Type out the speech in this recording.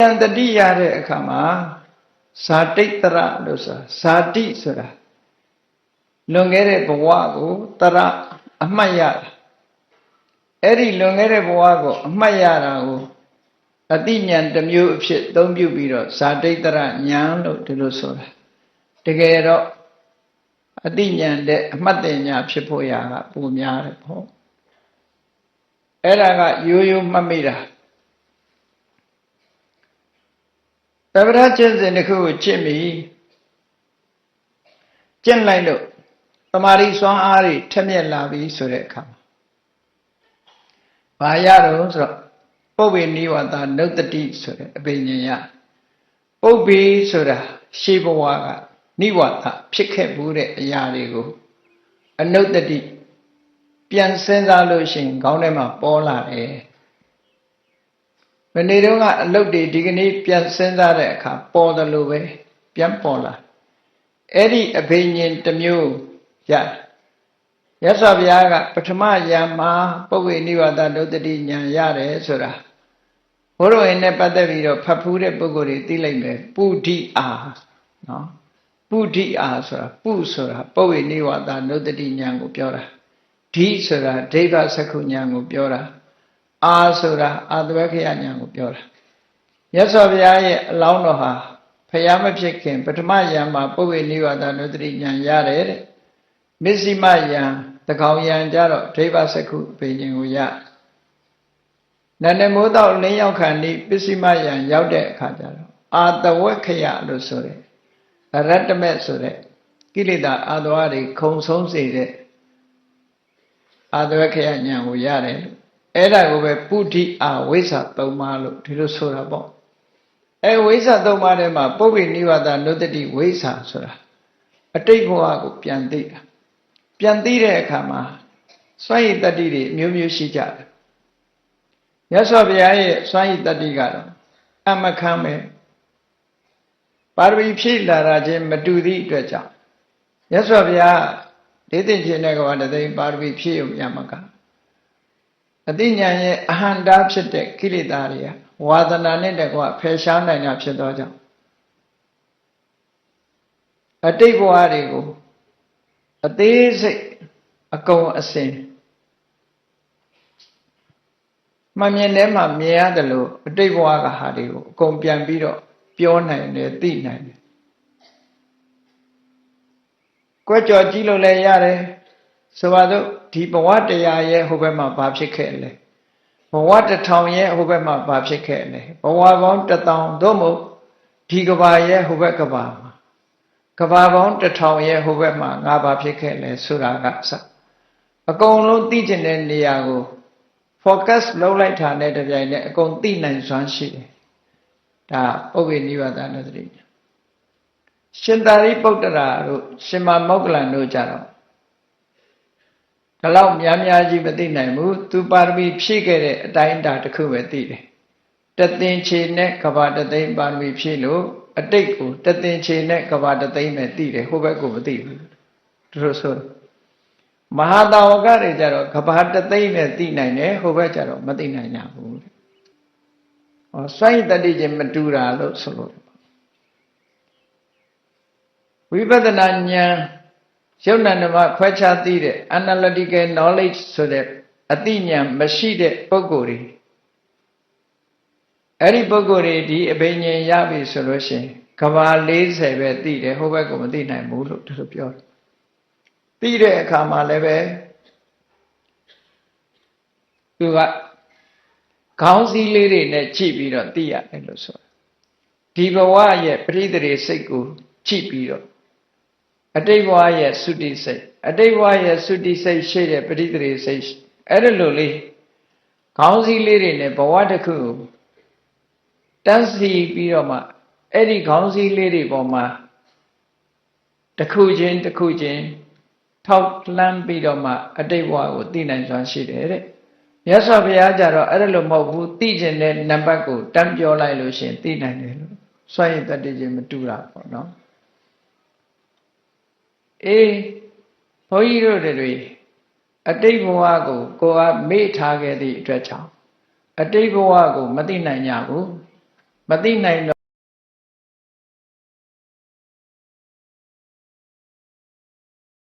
ဉာဏ်တတိရတဲ့အခါမှာဇာတိတ်တရလို့ဆိုတာဇာတိဆိုတာလွန်ခဲ့တဲ့ဘဝကိုတရအမှတ်ရတာအဲ့ဒီလွန်ခဲ့တဲ့ဘဝကိုအမှတ်ရတာကိုအတိညာဏ်တစ်မျိုးအဖြစ်သုံးပြုပြီးတော့ဇာတိတ်တရညာလို့ဒီလိုဆိုတာတကယ်တော့အတိညာဏ်တဲ့အမှတ်တင်ညာဖြစ်ဖို့ရာကပုံများတယ်ပေါ့အဲ့ဒါကရိုးရိုးမှတ်မိတာ သဗ္ဗရကျင့်စဉ်တစ်ခုကိုကျင့်ပြီကျင့်လိုက်လို့တမာရီစွမ်းအားတွေထက်မြက်လာပြီဆိုတဲ့အခါမှာဘာရတော့ဆိုတော့ပုပ္ပေနိဝါဒနုတ္တိဆိုတဲ့အပင်ဉ္ယပုပ္ပေဆိုတာရှေးဘဝကနိဝါဒဖြစ်ခဲ့ဘူးတဲ့အရာတွေကိုအနုတ္တိပြန်စဉ်းစားလို့ရှိရင်ခေါင်းထဲမှာပေါ်လာတယ် မနေ့တုန်းကအလုတ်တွေဒီကနေ့ပြန်စဉ်းစားတဲ့အခါပေါ်တယ်လို့ပဲပြန်ပေါ်လာအဲ့ဒီအဘိညာဉ်တစ်မျိုးရရသော်ဘုရားကပထမယံမှာပုဂ္ဂိနိဝါဒဒုတ္တိညာရတယ်ဆိုတာဘုရောရင်နဲ့ပတ်သက်ပြီးတော့ဖတ်ဖူးတဲ့ပုဂ္ဂိုလ်တွေသိလိုက်မယ်ပုဒိအာနော်ပုဒိအာဆိုတာပုဆိုတာပုဂ္ဂိနိဝါဒဒုတ္တိညာကိုပြောတာဓိဆိုတာဒိဗ္ဗစက္ခုညာကိုပြောတာ အာဆိုတာအာတဝခယညာကိုပြောတာမြတ်စွာဘုရားရဲ့အလောင်းတော်ဟာဖျားမဖြစ်ခင် ပထမယံမှာပုဗ္ဗေနိဝါဒနုတ္တိညာရတယ်တဲ့မစ္စည်းမယံတကောင်ယံကြတော့ဒိဗ္ဗစက္ခုပေခြင်းကိုရနန္ဒမိုးတော့လင်းရောက်ခန္ဒီပစ္စည်းမယံရောက်တဲ့အခါကျတော့အာတဝခယလို့ဆိုတယ်ရတ္တမက်ဆိုတဲ့ကိလေသာအာသဝတွေခုံဆုံးစေတဲ့အာတဝခယညာကိုရတယ်လို့ အဲ့ဒါကိုပဲပုဋ္ဌိအာဝိဇ္ဇာသုံးပါးလို့ဒီလိုဆိုတာပေါ့အဲဝိဇ္ဇာသုံးပါးထဲမှာပုဗ္ဗေနိဝါဒနုတ္တိဝိဇ္ဇာဆိုတာအတိတ်ဘဝကိုပြန်သိတာပြန်သိတဲ့အခါမှာစွန့်ရည်တတ္တိတွေအမျိုးမျိုးရှိကြတယ်မြတ်စွာဘုရားရဲ့စွန့်ရည်တတ္တိကတော့အမခံမဲ့ပါရမီဖြည့်လာတာချင်းမတူသည့်အတွက်ကြောင့်မြတ်စွာဘုရားဒေသင်ခြင်းတဲ့ကဘာတသိန်းပါရမီဖြည့်ုံရမှာက အတိညာရဲ့အဟန္တာဖြစ်တဲ့ကိလေသာတွေကဝါဒနာနဲ့တကွဖယ်ရှားနိုင်တာဖြစ်သောကြောင့်အတိတ်ဘဝတွေကိုအသေးစိတ်အကုန်အစင်မမြင်ထဲမှာမြင်ရတယ်လို့အတိတ်ဘဝကဟာတွေကိုအကုန်ပြန်ပြီးတော့ပြောနိုင်တယ်သိနိုင်တယ်ကြွကြော်ကြည့်လို့လည်းရတယ် ဆိုပါတော့ဒီဘဝတရားရဲ့ဟိုဘက်မှာဘာဖြစ်ခဲ့လဲဘဝတစ်ထောင်ရဲ့ဟိုဘက်မှာဘာဖြစ်ခဲ့လဲဘဝပေါင်းတစ်ထောင်သို့မဟုတ်ဒီကဘာရဲ့ဟိုဘက်ကဘာမှာကဘာပေါင်းတစ်ထောင်ရဲ့ဟိုဘက်မှာငါဘာဖြစ်ခဲ့လဲဆိုတာကစအကုန်လုံးသိကျင်တဲ့နေရာကို focus လုပ်လိုက်တာနဲ့တပြိုင်နက်အကုန်သိနိုင်စွမ်းရှိတယ်ဒါပုဗ္ဗေနိဗ္ဗာန်သတိရှင်သာရိပုတ္တရာတို့ရှင်မမောက္ကလန်တို့ကြတော့ ဒီလောက်များများကြီးမသိနိုင်ဘူးသူပါရမီဖြည့်ခဲ့တဲ့အတိုင်းအတာတစ်ခုပဲသိတယ်တသင်ချေနဲ့ကဘာတသိန်းပါရမီဖြည့်လို့အတိတ်ကိုတသင်ချေနဲ့ကဘာတသိန်းပဲသိတယ်ဟိုဘက်ကိုမသိဘူးသူတို့ဆိုမဟာတာဝကတွေကြတော့ကဘာတသိန်းနဲ့သိနိုင်တယ်ဟိုဘက်ကြတော့မသိနိုင်ကြဘူးဟောစိုင်းတတိချင်းမတူတာလို့ဆိုလို့ဝိပဿနာဉာဏ် ရုပ်နာနမခွဲခြားသိတဲ့ analytical knowledge ဆိုတဲ့အသိဉာဏ်မရှိတဲ့ပုဂ္ဂိုလ်တွေအဲ့ဒီပုဂ္ဂိုလ်တွေဒီအဘိညာဉ်ရပြီဆိုလို့ရှိရင်ကဘာ40ပဲသိတယ်ဟိုဘက်ကမသိနိုင်ဘူးလို့သူတို့ပြောတယ်သိတဲ့အခါမှာလည်းပဲသူကခေါင်းစည်းလေးတွေနဲ့ကြည့်ပြီးတော့သိရတယ်လို့ဆိုတာဒီဘဝရဲ့ပရိသေစိတ်ကိုကြည့်ပြီးတော့ အတိတ်ဘဝရဲ့သုတိစိတ်အတိတ်ဘဝရဲ့သုတိစိတ်ရှိတဲ့ပရိသေစိတ်အဲ့ဒါလိုလေးခေါင်းစည်းလေးတွေနဲ့ဘဝတစ်ခုတန်းစီပြီးတော့မှအဲ့ဒီခေါင်းစည်းလေးတွေပေါ်မှာတစ်ခုချင်းတစ်ခုချင်းထောက်လှမ်းပြီးတော့မှအတိတ်ဘဝကိုသိနိုင်စွမ်းရှိတယ်တဲ့မြတ်စွာဘုရားကြတော့အဲ့ဒါလိုမဟုတ်ဘူးသိကျင်တဲ့နံပါတ်ကိုတန်းပြောလိုက်လို့ရှင်သိနိုင်တယ်လို့စွန့်ရင်တတ်တည်ခြင်းမတူတာပေါ့နော် အေးဘုန်းကြီးတို့တွေအတိတ်ဘဝကိုကိုယ်ကမေ့ထားခဲ့သည့်အတွက်ကြောင့်အတိတ်ဘဝကို မသိနိုင်ကြဘူးမသိနိုင်